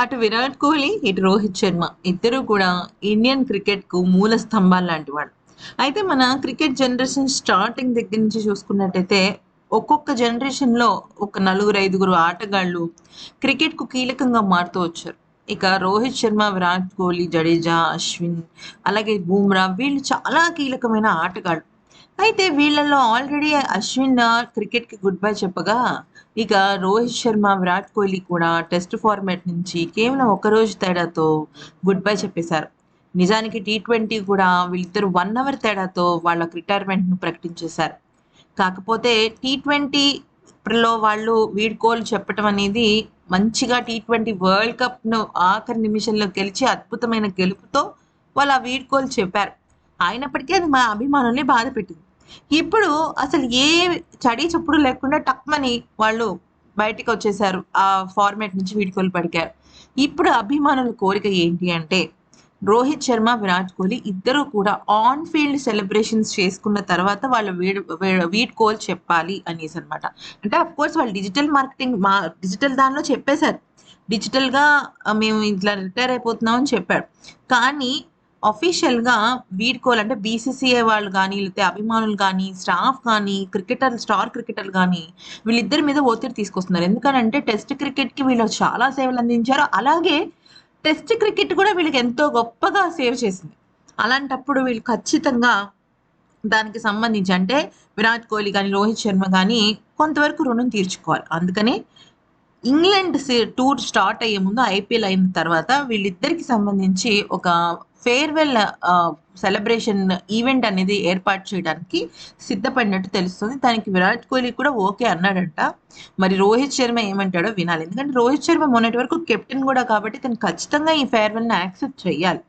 అటు విరాట్ కోహ్లీ ఇటు రోహిత్ శర్మ. ఇద్దరు కూడా ఇండియన్ క్రికెట్కు మూల స్తంభాలు లాంటి వాళ్ళు. అయితే మన క్రికెట్ జనరేషన్ స్టార్టింగ్ దగ్గర నుంచి చూసుకున్నట్టయితే ఒక్కొక్క జనరేషన్లో ఒక నలుగురు ఐదుగురు ఆటగాళ్ళు క్రికెట్కు కీలకంగా మారుతూ వచ్చారు. ఇక రోహిత్ శర్మ విరాట్ కోహ్లీ జడేజా అశ్విన్ అలాగే బూమ్రా వీళ్ళు చాలా కీలకమైన ఆటగాళ్ళు. అయితే వీళ్ళల్లో ఆల్రెడీ అశ్విన్ క్రికెట్కి గుడ్ బై చెప్పగా ఇక రోహిత్ శర్మ విరాట్ కోహ్లీ కూడా టెస్ట్ ఫార్మాట్ నుంచి కేవలం ఒక రోజు తేడాతో గుడ్ బై చెప్పేశారు. నిజానికి టీ ట్వంటీ కూడా వీళ్ళిద్దరు వన్ అవర్ తేడాతో వాళ్ళ రిటైర్మెంట్ను ప్రకటించేశారు. కాకపోతే టీ ట్వంటీలో వాళ్ళు వీడ్కోలు చెప్పటం అనేది మంచిగా టీ ట్వంటీ వరల్డ్ కప్ను ఆఖరి నిమిషంలో గెలిచి అద్భుతమైన గెలుపుతో వాళ్ళు ఆ వీడ్కోలు చెప్పారు. అయినప్పటికీ అది మా అభిమానుల్ని బాధ పెట్టింది. ఇప్పుడు అసలు ఏ చడి చప్పుడు లేకుండా టక్మని వాళ్ళు బయటికి వచ్చేసారు ఆ ఫార్మాట్ నుంచి వీడుకోలు పడికారు ఇప్పుడు అభిమానుల కోరిక ఏంటి అంటే రోహిత్ శర్మ విరాట్ కోహ్లీ ఇద్దరు కూడా ఆన్ ఫీల్డ్ సెలబ్రేషన్స్ చేసుకున్న తర్వాత వాళ్ళు వీడ్ వీడ్ కోల్ చెప్పాలి అనేసి అనమాట అంటే అఫ్ కోర్స్ వాళ్ళు డిజిటల్ మార్కెటింగ్ మా డిజిటల్ దానిలో చెప్పేశారు. డిజిటల్గా మేము ఇట్లా రిటైర్ అయిపోతున్నాం అని చెప్పాడు కానీ అఫీషియల్గా వీడ్కోల్ అంటే బీసీసీఐ వాళ్ళు కానీ లేకపోతే అభిమానులు కానీ స్టాఫ్ కానీ క్రికెటర్ స్టార్ క్రికెటర్ కానీ వీళ్ళిద్దరి మీద ఒత్తిడి తీసుకొస్తున్నారు. ఎందుకనంటే టెస్ట్ క్రికెట్కి వీళ్ళు చాలా సేవలు అందించారు. అలాగే టెస్ట్ క్రికెట్ కూడా వీళ్ళకి ఎంతో గొప్పగా సేవ్ చేసింది. అలాంటప్పుడు వీళ్ళు ఖచ్చితంగా దానికి సంబంధించి అంటే విరాట్ కోహ్లీ కానీ రోహిత్ శర్మ కానీ కొంతవరకు రుణం తీర్చుకోవాలి. అందుకని ఇంగ్లాండ్ టూర్ స్టార్ట్ అయ్యే ముందు ఐపీఎల్ అయిన తర్వాత వీళ్ళిద్దరికి సంబంధించి ఒక ఫేర్వెల్ సెలబ్రేషన్ ఈవెంట్ అనేది ఏర్పాటు చేయడానికి సిద్ధపడినట్టు తెలుస్తుంది. దానికి విరాట్ కోహ్లీ కూడా ఓకే అన్నాడంట. మరి రోహిత్ శర్మ ఏమంటాడో వినాలి. ఎందుకంటే రోహిత్ శర్మ మొన్నటి వరకు కెప్టెన్ కూడా కాబట్టి తను ఖచ్చితంగా ఈ ఫేర్వెల్ని యాక్సెప్ట్ చేయాలి